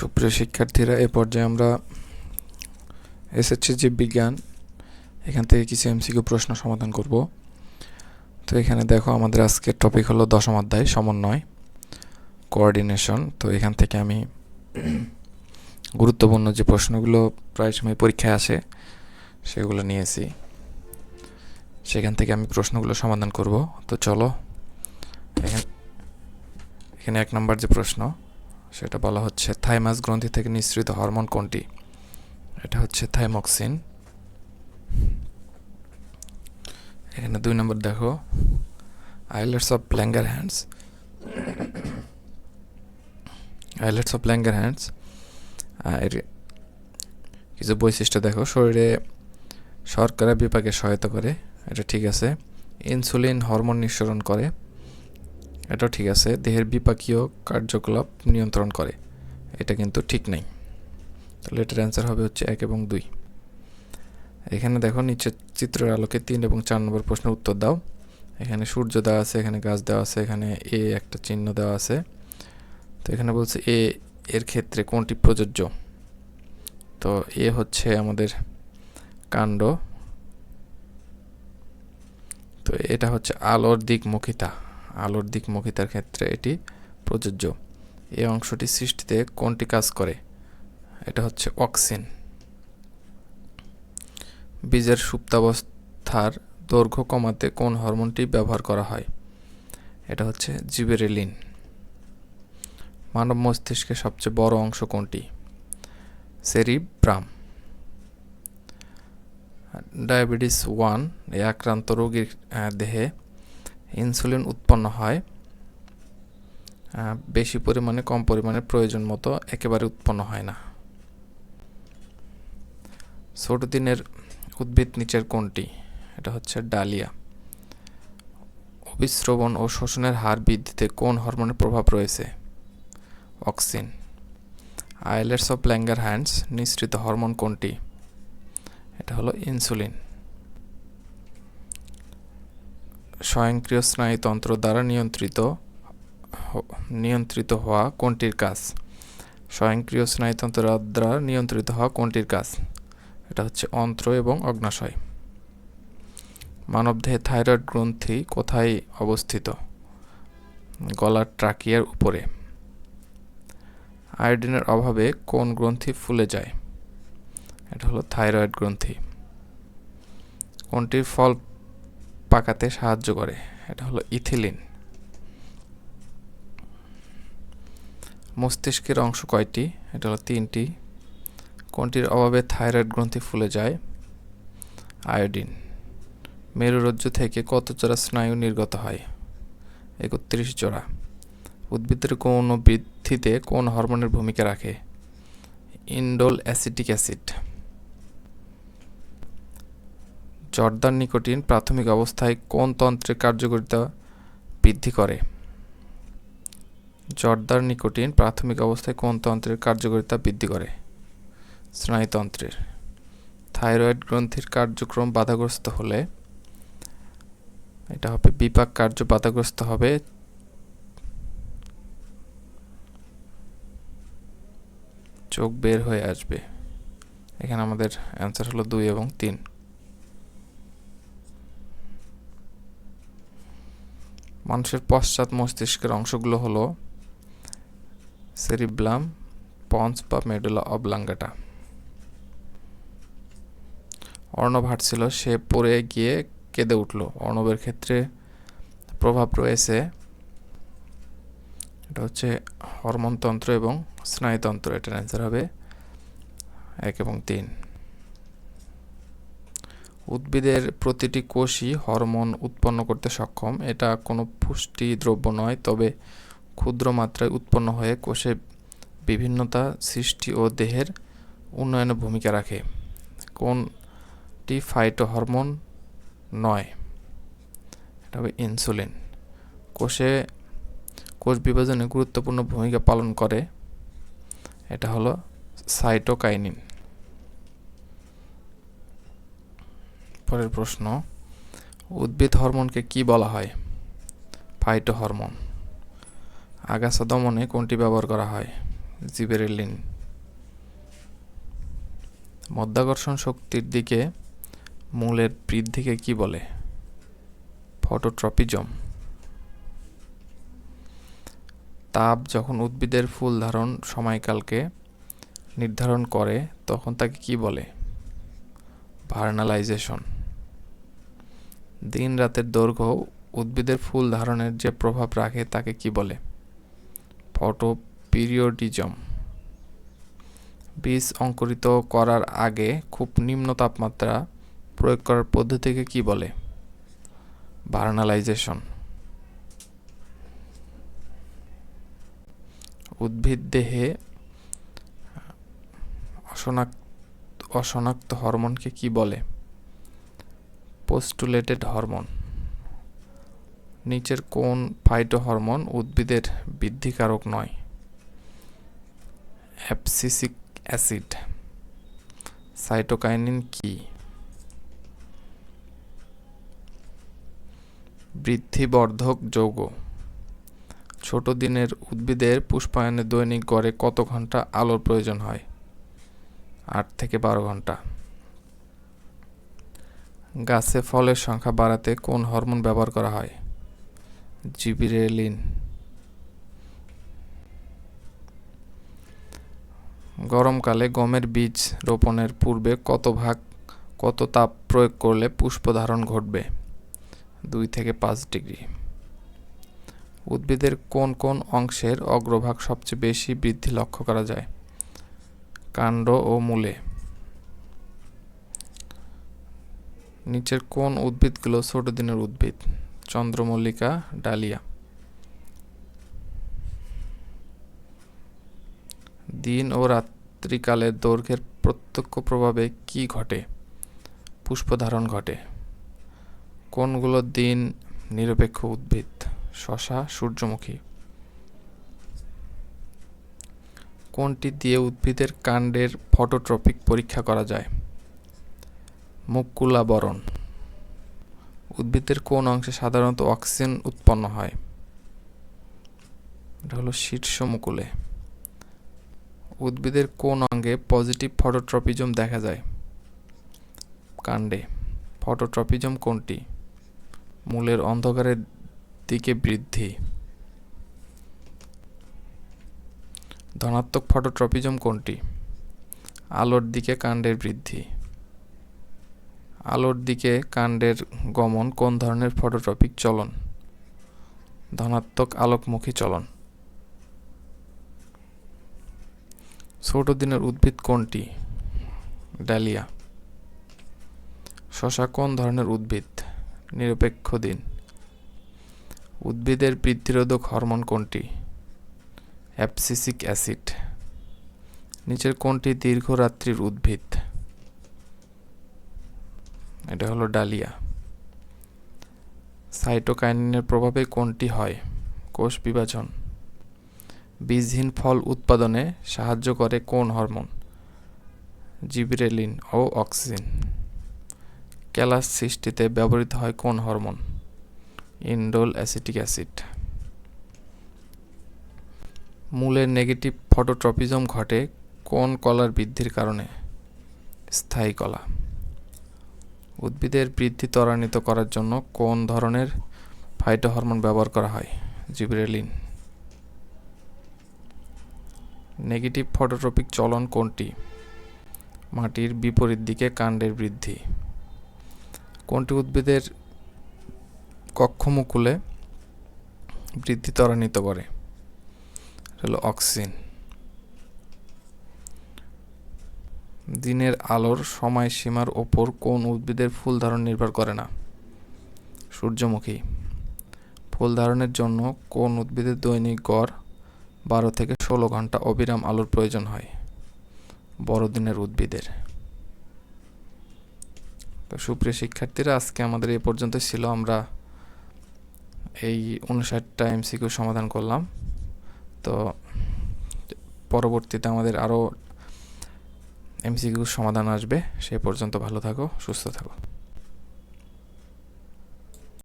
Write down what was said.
সুপ্রিয় শিক্ষার্থীরা, এ পর্যায়ে আমরা এসএসসি জীব বিজ্ঞান, এখান থেকে কিছু এমসিকিউ প্রশ্ন সমাধান করব। তো এখানে দেখো আমাদের আজকের টপিক হলো দশম অধ্যায়, সমন্বয় কোঅর্ডিনেশন তো এখান থেকে আমি গুরুত্বপূর্ণ যে প্রশ্নগুলো প্রায় সময় পরীক্ষায় আসে, সেগুলো নিয়েছি। সেখান থেকে আমি প্রশ্নগুলো সমাধান করব। তো চলো, এখানে এখানে এক নম্বর যে প্রশ্ন। সেটা বলা হচ্ছে থাইমাস গ্রন্থি থেকে নিঃসৃত হরমোন কোনটি? এটা হচ্ছে থাইমক্সিন। এখানে দুই নম্বর দেখো। Islets of Langerhans. Islets of Langerhans. এর কিছু বৈশিষ্ট্য দেখো, শরীরে শর্করা বিপাকে সহায়তা করে, এটা ঠিক আছে। ইনসুলিন হরমোন নিঃসরণ করে। এটাও ঠিক আছে, দেহের বিপাকীয় কার্যকলাপ নিয়ন্ত্রণ করে। এটা কিন্তু ঠিক নেই। তাহলে এটার অ্যান্সার হবে হচ্ছে এক এবং দুই। এখানে দেখো নিচের চিত্রের আলোকে তিন এবং চার নম্বর প্রশ্নের উত্তর দাও। এখানে সূর্য দেওয়া আছে, এখানে গাছ দেওয়া আছে, এখানে এ একটা চিহ্ন দেওয়া আছে। তো এখানে বলছে এ এর ক্ষেত্রে কোনটি প্রযোজ্য? তো এ হচ্ছে আমাদের কাণ্ড। তো এটা হচ্ছে আলোর দিকমুখিতা। আলোর দিকমুখিতার ক্ষেত্রে এটি প্রযোজ্য। এই অংশটি সৃষ্টিতে কোনটি কাজ করে? এটা হচ্ছে অক্সিন। বীজের সুপ্তাবস্থার দৈর্ঘ্য কমাতে কোন হরমোনটি ব্যবহার করা হয়? এটা হচ্ছে জিবেরেলিন। মানব মস্তিষ্কের সবচেয়ে বড় অংশ কোনটি? সেরিব্রাম। ডায়াবেটিস ওয়ান এ আক্রান্ত রোগীর দেহে ইনসুলিন উৎপন্ন হয় বেশি পরিমাণে, কম পরিমাণে প্রয়োজন মতো একেবারে উৎপন্ন হয় না। ছোট দিনের উদ্ভিদ নিচের কোনটি এটা হচ্ছে ডালিয়া। অবিশ্রবণ ও শোষণের হার বৃদ্ধিতে কোন হরমোনের প্রভাব রয়েছে? Auxin. Islets of Langerhans নিঃসৃত হরমোন কোনটি? এটা হলো ইনসুলিন। স্বয়ংক্রিয় স্নায়ুতন্ত্র দ্বারা নিয়ন্ত্রিত নিয়ন্ত্রিত হওয়া কোনটির কাজ? স্বয়ংক্রিয় স্নায়ুতন্ত্র দ্বারা নিয়ন্ত্রিত হওয়া কোনটির কাজ? এটা হচ্ছে অন্ত্র এবং অগ্নাশয়। মানবদেহে থাইরয়েড গ্রন্থি কোথায় অবস্থিত? গলার ট্রাকিয়ার উপরে। আয়োডিনের অভাবে কোন গ্রন্থি ফুলে যায়? এটা হলো থাইরয়েড গ্রন্থি। কোনটির ফল পাকাতে সাহায্য করে। এটা হলো ইথিলিন। মস্তিষ্কের অংশ কয়টি? এটা হলো তিনটি। কোনটির অভাবে থাইরয়েড গ্রন্থি ফুলে যায়? আয়োডিন। মেরুরজ্জু থেকে কত জোড়া স্নায়ু নির্গত হয়? একত্রিশ জোড়া উদ্ভিদের কোন বৃদ্ধিতে কোন হরমোনের ভূমিকা রাখে? Indole acetic acid. জর্দার নিকোটিন প্রাথমিক অবস্থায় কোন তন্ত্রের কার্যকারিতা বৃদ্ধি করে? জর্দার নিকোটিন প্রাথমিক অবস্থায় কোন তন্ত্রের কার্যকারিতা বৃদ্ধি করে? স্নায়ুতন্ত্রের। থাইরয়েড গ্রন্থির কার্যক্রম বাধাগ্রস্ত হলে এটা হবে বিপাক কার্য বাধাগ্রস্ত হবে। চোখ বের হয়ে আসবে। এখানে আমাদের অ্যান্সার হলো দুই এবং তিন। মানুষের পশ্চাৎ মস্তিষ্কের অংশগুলো হলো সেরিব্লাম পন্স বা মেডুলা অবলাঙ্গাটা অর্ণব হাঁটছিল, সে পড়ে গিয়ে কেঁদে উঠল। অর্ণবের ক্ষেত্রে প্রভাব রয়েছে। এটা হচ্ছে হরমোনতন্ত্র এবং স্নায়ুতন্ত্র এটার অ্যান্সার হবে এক এবং তিন। উদ্ভিদের প্রতিটি কোষই হরমোন উৎপন্ন করতে সক্ষম। এটা কোনো পুষ্টি দ্রব্য নয়, তবে ক্ষুদ্র মাত্রায় উৎপন্ন হয়ে কোষে বিভিন্নতা সৃষ্টি ও দেহের উন্নয়নে ভূমিকা রাখে। কোনটি ফাইটো হরমোন নয়? এটা হবে ইনসুলিন। কোষে কোষ বিভাজনে গুরুত্বপূর্ণ ভূমিকা পালন করে। এটা হলো সাইটোকাইনিন। পরের প্রশ্ন, উদ্ভিদ হরমোনকে কি বলা হয়? Phyto hormone. আগাছা দমনে কোনটি ব্যবহার করা হয়? জিবেরেলিন। মধ্যাকর্ষণ শক্তির দিকে মূলের বৃদ্ধিকে কি বলে? ফটোট্রপিজম। তাপ যখন উদ্ভিদের ফুল ধারণ সময়কালকে নির্ধারণ করে, তখন তাকে কি বলে? ভার্নালাইজেশন। দিন রাতের দৈর্ঘ্য উদ্ভিদের ফুল ধারণের যে প্রভাব রাখে তাকে কি বলে? ফটো পিরিয়ডিজম বীজ অঙ্কুরিত করার আগে খুব নিম্ন তাপমাত্রা প্রয়োগ করার পদ্ধতিকে কি বলে? ভার্নালাইজেশন উদ্ভিদ দেহে অশনাক্ত অশনাক্ত হরমোনকে কি বলে? পোস্টুলেটেড হরমোন নিচের কোন ফাইটো হরমোন উদ্ভিদের বৃদ্ধিকারক নয়? Abscisic acid. সাইটোকাইনিন কি? বৃদ্ধিবর্ধক যৌগ। ছোট দিনের উদ্ভিদের পুষ্পায়নে দৈনিক গড়ে কত ঘণ্টা আলোর প্রয়োজন হয়? আট থেকে বারো ঘণ্টা। গাছে ফলের সংখ্যা বাড়াতে কোন হরমোন ব্যবহার করা হয়? জিবিরেলিন। গরমকালে গমের বীজ রোপণের পূর্বে কত ভাগ, কত তাপ প্রয়োগ করলে পুষ্প ধারণ ঘটবে? দুই থেকে পাঁচ ডিগ্রি। উদ্ভিদের কোন কোন অংশের অগ্রভাগ সবচেয়ে বেশি বৃদ্ধি লক্ষ্য করা যায়? কাণ্ড ও মূলে। নিচের কোন উদ্ভিদগুলো ছোট দিনের উদ্ভিদ? চন্দ্রমল্লিকা, ডালিয়া। দিন ও রাত্রিকালের দৈর্ঘ্যের প্রত্যক্ষ প্রভাবে কি ঘটে? পুষ্পধারণ ঘটে। কোনগুলো দিন নিরপেক্ষ উদ্ভিদ? শশা, সূর্যমুখী। কোনটি দিয়ে উদ্ভিদের কাণ্ডের ফটোট্রপিক পরীক্ষা করা যায়? মুকুলাবরণ। উদ্ভিদের কোন অংশে সাধারণত অক্সিজেন উৎপন্ন হয়? এটা হলো শীর্ষ মুকুলে। উদ্ভিদের কোন অঙ্গে পজিটিভ ফটোট্রপিজম দেখা যায়? কাণ্ডে। ফটোট্রপিজম কোনটি? মূলের অন্ধকারের দিকে বৃদ্ধি। ধনাত্মক ফটোট্রপিজম কোনটি? আলোর দিকে কাণ্ডের বৃদ্ধি। আলোর দিকে কাণ্ডের গমন, কোন ধরনের ফটোট্রপিক চলন? ধনাত্মক আলোকমুখী চলন। ছোট দিনের উদ্ভিদ কোনটি? ডালিয়া। শশা কোন ধরনের উদ্ভিদ? নিরপেক্ষ দিন। উদ্ভিদের বৃদ্ধিরোধক হরমোন কোনটি? Abscisic acid. নিচের কোনটি দীর্ঘরাত্রির উদ্ভিদ? এটা হলো ডালিয়া। সাইটোকাইনিনের প্রভাবে কোনটি হয়? কোষ বিভাজন। বীজহীন ফল উৎপাদনে সাহায্য করে কোন হরমোন? জিব্রেলিন ও অক্সিজেন। ক্যালাস সৃষ্টিতে ব্যবহৃত হয় কোন হরমোন? Indole acetic acid. মূলের নেগেটিভ ফটোট্রপিজম ঘটে কোন কলার বৃদ্ধির কারণে? স্থায়ী কলা। উদ্ভিদের বৃদ্ধি ত্বরান্বিত করার জন্য কোন ধরনের ফাইটোহরমোন ব্যবহার করা হয়? জিব্রেলিন। নেগেটিভ ফটোট্রপিক চলন কোনটি? মাটির বিপরীত দিকে কাণ্ডের বৃদ্ধি। কোনটি উদ্ভিদের কক্ষমুকুলে বৃদ্ধি ত্বরান্বিত করে? হলো অক্সিজেন দিনের আলোর সময়সীমার ওপর কোন উদ্ভিদের ফুল ধারণ নির্ভর করে না? সূর্যমুখী। ফুল ধারণের জন্য কোন উদ্ভিদের দৈনিক গড় বারো থেকে ষোলো ঘণ্টা অবিরাম আলোর প্রয়োজন হয়? বড়দিনের উদ্ভিদের। তো সুপ্রিয় শিক্ষার্থীরা, আজকে আমাদের এ পর্যন্ত ছিল। আমরা এই উনষাটটা এমসিকিউ সমাধান করলাম। তো পরবর্তীতে আমাদের আরও এমসিকিউ সমাধান আসবে। সে পর্যন্ত ভালো থাকো সুস্থ থাকো।